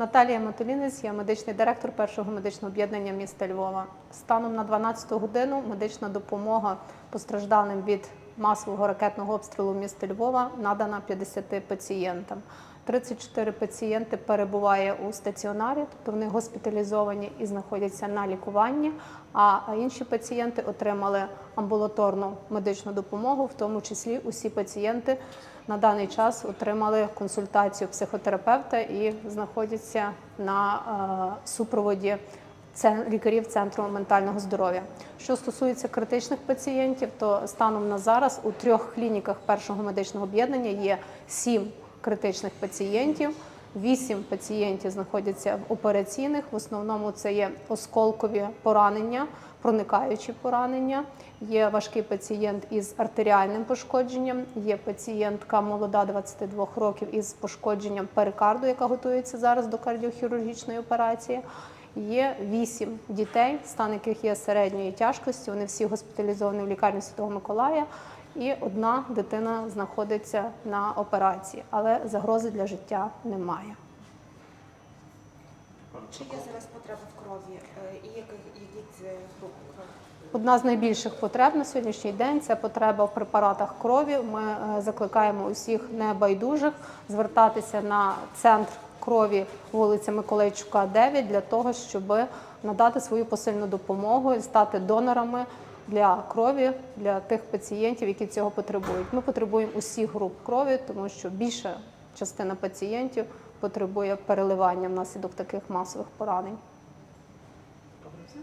Наталія Матулінець, я медичний директор першого медичного об'єднання міста Львова. Станом на 12 годину медична допомога постраждалим від масового ракетного обстрілу міста Львова надана 50 пацієнтам. 34 пацієнти перебуває у стаціонарі, тобто вони госпіталізовані і знаходяться на лікуванні. А інші пацієнти отримали амбулаторну медичну допомогу, в тому числі усі пацієнти на даний час отримали консультацію психотерапевта і знаходяться на е, супроводі лікарів центру ментального здоров'я. Що стосується критичних пацієнтів, то станом на зараз у трьох клініках першого медичного об'єднання є сім критичних пацієнтів. Вісім пацієнтів знаходяться в операційних. В основному це є осколкові поранення, проникаючі поранення. Є важкий пацієнт із артеріальним пошкодженням. Є пацієнтка молода 22 років із пошкодженням перикарду, яка готується зараз до кардіохірургічної операції. Є вісім дітей, стан яких є середньої тяжкості. Вони всі госпіталізовані в лікарні Святого Миколая. І одна дитина знаходиться на операції, але загрози для життя немає. Чи є зараз потреба в крові е, і яких які це групи крові? Одна з найбільших потреб на сьогоднішній день це потреба в препаратах крові. Ми е, закликаємо усіх небайдужих звертатися на центр крові вулиця Миколайчука, 9, для того, щоб надати свою посильну допомогу і стати донорами для крові для тих пацієнтів, які цього потребують. Ми потребуємо усіх груп крові, тому що більша частина пацієнтів потребує переливання внаслідок таких масових поранень. Добре все.